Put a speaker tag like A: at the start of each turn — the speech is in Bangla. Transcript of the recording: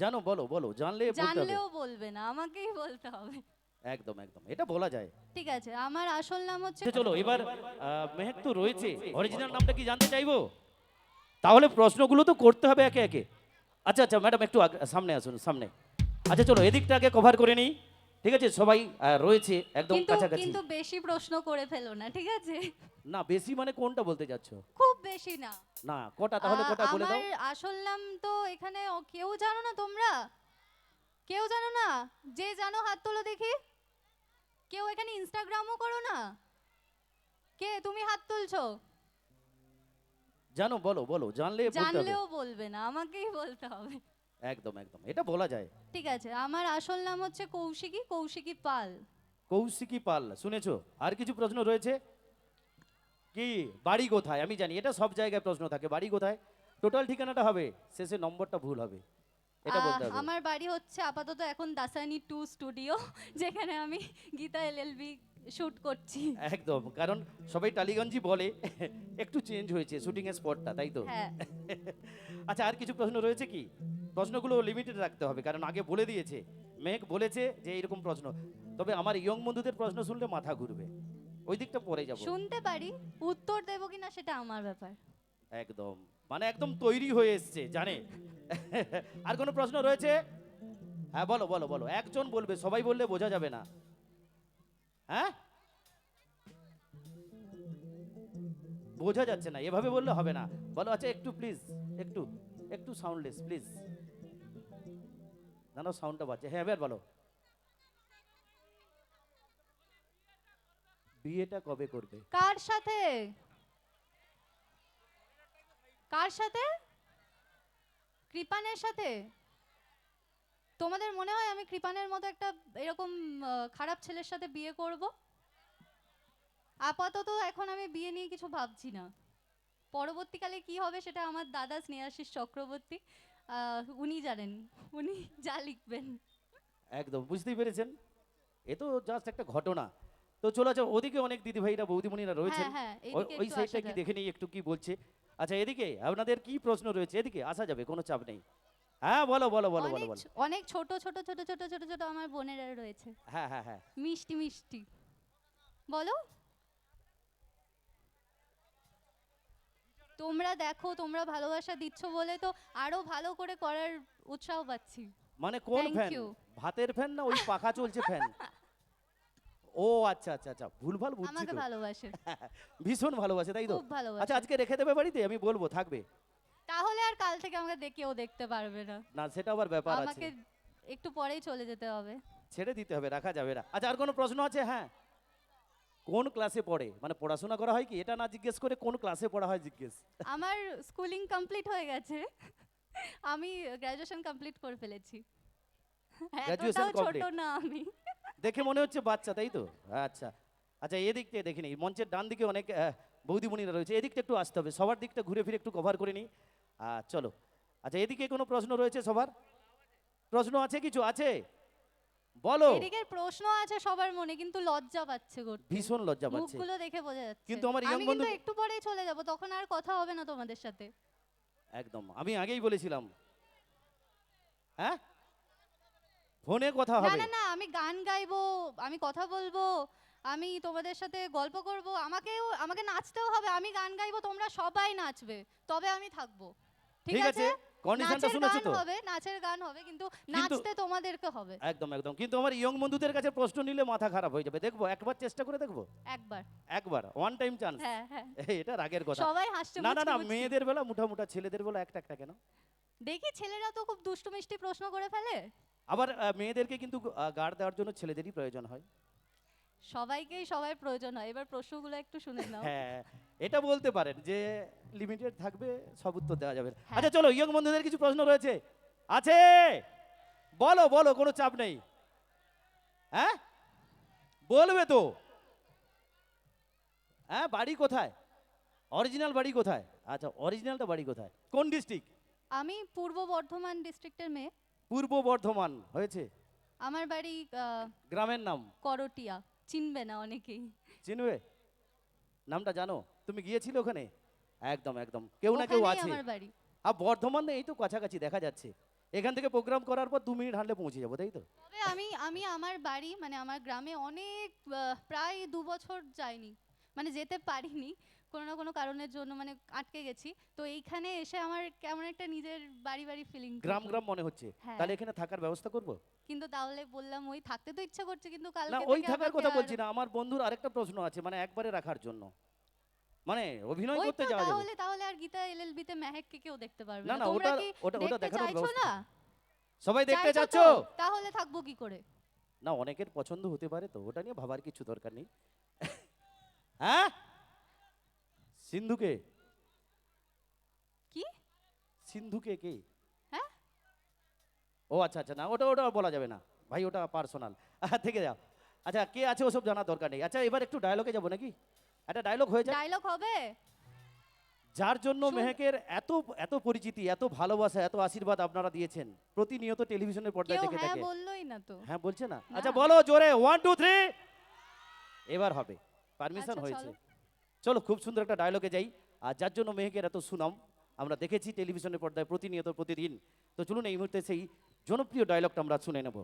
A: জানো বলো বলো জানলে
B: জানলেও বলবে না আমাকেই বলতে হবে।
A: একদম একদম এটা বলা যায়।
B: ঠিক আছে আমার আসল নাম হচ্ছে
A: আচ্ছা চলো এবার মেহেক তো রয়েছে অরিজিনাল নামটা কি জানতে চাইব? তাহলে প্রশ্নগুলো তো করতে হবে একে একে। আচ্ছা আচ্ছা ম্যাডাম একটু সামনে আসুন সামনে। আচ্ছা চলো এদিকটা আগে কভার করে নিই। ঠিক আছে সবাই রয়েছে একদম কাছাকাছি।
B: কিন্তু বেশি প্রশ্ন করে ফেলো না ঠিক আছে?
A: না বেশি মানে কোনটা বলতে যাচ্ছ
B: খুব বেশি না।
A: না কটা? তাহলে কটা বলে দাও।
B: আমার আসল নাম তো এখানে কেউ জানো না তোমরা? কেউ জানো না? যে জানো হাত তোলো দেখি। কেউ এখানে ইনস্টাগ্রামও করো না? কে তুমি হাত তুলছো?
A: জানো বলো বলো জানলে
B: জানলেও বলবে না আমাকেই বলতে হবে।
A: একদম একদম এটা বলা যায়।
B: ঠিক আছে আমার আসল নাম হচ্ছে কৌশিকী কৌশিকী পাল।
A: কৌশিকী পাল শুনেছো? আর কিছু প্রশ্ন রয়েছে? কি? বাড়ি কোথায়? আমি জানি এটা সব জায়গায় প্রশ্ন থাকে বাড়ি কোথায়? টোটাল ঠিকানাটা হবে শেষে নম্বরটা ভুল হবে। এটা বলতে হবে।
B: আমার বাড়ি হচ্ছে আপাতত এখন দাসানি টু স্টুডিও যেখানে আমি গীতা এলএলবি শুট করছি।
A: একদম কারণ সবাই টালিগঞ্জি বলে একটু চেঞ্জ হয়েছে শুটিং এর স্পটটা তাই তো?
B: হ্যাঁ।
A: আচ্ছা আর কিছু প্রশ্ন রয়েছে কি? প্রশ্নগুলো লিমিটেড রাখতে হবে কারণ আগে বলে দিয়েছে। মেঘ বলেছে যে এইরকম প্রশ্ন। তবে আমার ইয়ং বন্ধুদের প্রশ্ন শুনলে মাথা ঘুরবে। ওই দিকটা পরে যাব।
B: শুনতে পারি উত্তর দেবো কিনা সেটা আমার ব্যাপার।
A: একদম। মানে একদম তৈরি হয়ে এসছে জানে? আর কোনো প্রশ্ন রয়েছে? হ্যাঁ বলো বলো বলো। একজন বলবে সবাই বললে বোঝা যাবে না। হ্যাঁ? বোঝা যাচ্ছে না এভাবে বললে হবে না। বলো আচ্ছা একটু প্লিজ একটু একটু সাউন্ডলেস প্লিজ না না সাউন্ডটা বাজছে। হ্যাঁ এবার বলো। বিয়েটা কবে করবে?
B: কার সাথে? কার সাথে? কৃপানের সাথে? তোমাদের মনে হয় আমি কৃপানের মতো একটা এরকম খারাপ ছেলের সাথে বিয়ে করব? আপাতত এখন আমি বিয়ে নিয়ে কিছু ভাবছি না। পরবর্তীকালে কি হবে সেটা আমার দাদা স্নেহাশিস চক্রবর্তী উনি জানেন উনি যা লিখবেন।
A: একদম বুঝতেই পেরেছেন? এ তো জাস্ট একটা ঘটনা। তো চলে আছে ওদিকে অনেক দিদি ভাইরা বৌদিমণিরা
B: হ্যাঁ হ্যাঁ
A: ওই- সাইডটা কি। দেখে নিই একটু কি বলছে। আচ্ছা এদিকে আপনাদের কি প্রশ্ন রয়েছে? এদিকে আসা যাবে কোনো চাপ নেই। হ্যাঁ বলো বলো বলো বলো বলো।
B: অনেক ছোট ছোট ছোট ছোট ছোট ছোট আমার বোনেরা রয়েছে।
A: হ্যাঁ হ্যাঁ হ্যাঁ।
B: মিষ্টি মিষ্টি। বলো। তোমরা দেখো তোমরা ভালোবাসা দিচ্ছ বলে তো আরও ভালো করে করার উৎসাহ পাচ্ছি।
A: মানে কোন ফ্যান? ভাতের ফ্যান না ওই পাখা চলছে ফ্যান? ও আচ্ছা আচ্ছা আচ্ছা ভুলভাল বুঝছি
B: আমাকে
A: তো।
B: ভালোবাসে।
A: ভীষণ ভালোবাসে তাই তো?
B: খুব ভালোবাসে।
A: আচ্ছা আজকে রেখে দেবে বাড়িতে? আমি বলব থাকবে।
B: তাহলে আর কাল থেকে আমাকে দেখেও দেখতে পারবে না।
A: না সেটা আবার ব্যাপার আছে।
B: আমাকে একটু পরেই চলে যেতে হবে।
A: ছেড়ে দিতে হবে রাখা যাবে না। আচ্ছা আর কোনো প্রশ্ন আছে? হ্যাঁ। কোন ক্লাসে পড়ে? মানে পড়াশোনা করা হয় কি? এটা না জিজ্ঞেস করে কোন ক্লাসে পড়া হয় জিজ্ঞেস?
B: আমার স্কুলিং কমপ্লিট হয়ে গেছে। আমি গ্র্যাজুয়েশন কমপ্লিট করে ফেলেছি।
A: Graduation
B: ছোট না আমি।
A: দেখে মনে হচ্ছে বাচ্চা তাই তো? আচ্ছা। আচ্ছা এদিকটা দেখে নিই। মঞ্চের ডান দিকে অনেক বৌদিমণিরা রয়েছে। এদিকটা একটু আসতে হবে। সবার দিকটা ঘুরে ফিরে একটু কভার করে নিই। চলো। আচ্ছা এদিকে কোনো প্রশ্ন রয়েছে সবার? প্রশ্ন আছে কিছু? আছে? বলো।
B: এদিকের প্রশ্ন আছে সবার মনে কিন্তু লজ্জা পাচ্ছে করতে।
A: ভীষণ লজ্জা পাচ্ছে।
B: মুখগুলো দেখে বোঝা যাচ্ছে।
A: কিন্তু আমার
B: আমি
A: বন্ধু-
B: একটু পরেই চলে যাব তখন আর কথা হবে না তোমাদের সাথে।
A: একদম। আমি আগেই বলেছিলাম। হ্যাঁ? ফোনে কথা
B: না
A: হবে।
B: না না আমি গান গাইবো আমি কথা বলব আমি তোমাদের সাথে গল্প করব আমাকেও আমাকে নাচতেও হবে আমি গান গাইবো তোমরা সবাই নাচবে তবে আমি থাকব। ঠিক
A: আছে? কন্ডিশনটা
B: নাচের
A: শুনেছো
B: গান
A: তো?
B: হবে নাচের গান হবে কিন্তু
A: কিন্তু-
B: নাচতে তোমাদেরকে হবে।
A: একদম একদম কিন্তু আমার ইয়ং বন্ধুদের কাছে প্রশ্ন নিলে মাথা খারাপ হয়ে যাবে। দেখব একবার চেষ্টা করে দেখব?
B: একবার।
A: একবার ওয়ান টাইম চান্স
B: হ্যাঁ হ্যাঁ।
A: এটা রাগের কথা।
B: সবাই হাসছে
A: না না না
B: মুচকি মুচকি।
A: মেয়েদের বেলা মুঠা মুঠা ছেলেদের বেলা একটা একটা কেন?
B: দেখি ছেলেরা তো খুব দুষ্টু মিষ্টি প্রশ্ন করে ফেলে।
A: আবার মেয়েদেরকে কিন্তু গার্ড দেওয়ার জন্য ছেলেদেরই প্রয়োজন হয়।
B: সবাইকেই সবার প্রয়োজন হয়। এবার প্রশ্নগুলো একটু শুনে নাও।
A: হ্যাঁ এটা বলতে পারেন যে লিমিটেড থাকবে সব উত্তর দেওয়া যাবে।
B: হ্যাঁ।
A: আচ্ছা চলো ইয়ং বন্ধুদের কিছু প্রশ্ন রয়েছে। আছে? বলো বলো কোনো চাপ নেই। হ্যাঁ? বলবে তো। হ্যাঁ বাড়ি কোথায়? অরিজিনাল বাড়ি কোথায়? আচ্ছা অরিজিনালটা বাড়ি কোথায়? কোন ডিস্ট্রিক্ট
B: আমি পূর্ব বর্ধমান ডিস্ট্রিক্টের মেয়ে।
A: পূর্ব বর্ধমান হয়েছে?
B: আমার বাড়ি আহ,
A: গ্রামের নাম?
B: করটিয়া। চিনবে না অনেকেই।
A: চিনবে? নামটা জানো? তুমি গিয়েছিলে ওখানে? একদম একদম। কেউ না কেউ
B: ওখানেই
A: আছে।
B: আমার বাড়ি।
A: আর বর্ধমান এই তো কাছাকাছি দেখা যাচ্ছে। এখান থেকে প্রোগ্রাম করার পর দু মিনিট হাঁটলে পৌঁছে যাব তাই তো?
B: তবে আমি আমি আমার বাড়ি মানে আমার গ্রামে অনেক আহ, প্রায় দু বছর যাইনি মানে যেতে পারিনি কোনো না কোনো কারণের জন্য মানে আটকে গেছি। তো এইখানে এসে আমার কেমন একটা নিজের বাড়ি বাড়ি ফিলিং
A: গ্রাম গ্রাম মনে হচ্ছে।
B: হ্যাঁ।
A: তাহলে এখানে থাকার ব্যবস্থা করব?
B: কিন্তু তাহলে বললাম ওই থাকতে তো ইচ্ছা করছে কিন্তু কালকে
A: না
B: থেকে
A: ওই থাকার
B: আমাকে
A: কথা
B: আর-
A: বলছি না। আমার বন্ধুর আরেকটা প্রশ্ন আছে মানে একবারে রাখার জন্য। মানে অভিনয়
B: ওই
A: করতে
B: তো
A: যাওয়া যাবে।
B: তাহলে তাহলে আর গীতা এলএলবি তে মেহেককে কেউ দেখতে পারবে
A: না,
B: না।
A: না,
B: তোমরা
A: ওটা-
B: কি
A: ওটা- ওটা
B: দেখতে
A: দেখানোর
B: চাইছো
A: ব্যবস্থা।
B: না?
A: সবাই দেখতে
B: চাইছো
A: চাচ্ছ
B: তো? তাহলে থাকব কি করে?
A: না অনেকের পছন্দ হতে পারে তো ওটা নিয়ে ভাবার কিছু দরকার নেই। হ্যাঁ? সিন্ধুকে।
B: কি?
A: সিন্ধুকে কে?
B: হ্যাঁ?
A: ও আচ্ছা আচ্ছা না ওটা ওটা বলা যাবে না। ভাই ওটা পার্সোনাল। থেকে যাও। আচ্ছা কে আছে ওসব জানার দরকার নেই। আচ্ছা এবার একটু ডায়লগে যাব নাকি? একটা ডায়লগ হয়ে যায়
B: ডায়লগ হবে?
A: যার জন্য মেহেকের এত এত পরিচিতি এত ভালোবাসা এত আশীর্বাদ আপনারা দিয়েছেন প্রতিনিয়ত টেলিভিশনের পর্দায় দেখে
B: হ্যাঁ বললোই না তো।
A: হ্যাঁ বলছে
B: না।
A: আচ্ছা বলো জোরে ওয়ান টু থ্রি এবার হবে। পারমিশন
B: আচ্ছা,
A: হয়েছে।
B: চলো।
A: চলো খুব সুন্দর একটা ডায়লগে যাই। আর যার জন্য মেহেকের এত সুনাম আমরা দেখেছি টেলিভিশনের পর্দায় প্রতিনিয়ত প্রতিদিন। তো চলুন এই মুহূর্তে সেই জনপ্রিয় ডায়লগটা আমরা শুনে নেব।